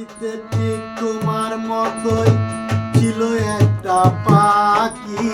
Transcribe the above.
ঠিক তোমার মতোই ছিল একটা পাখি।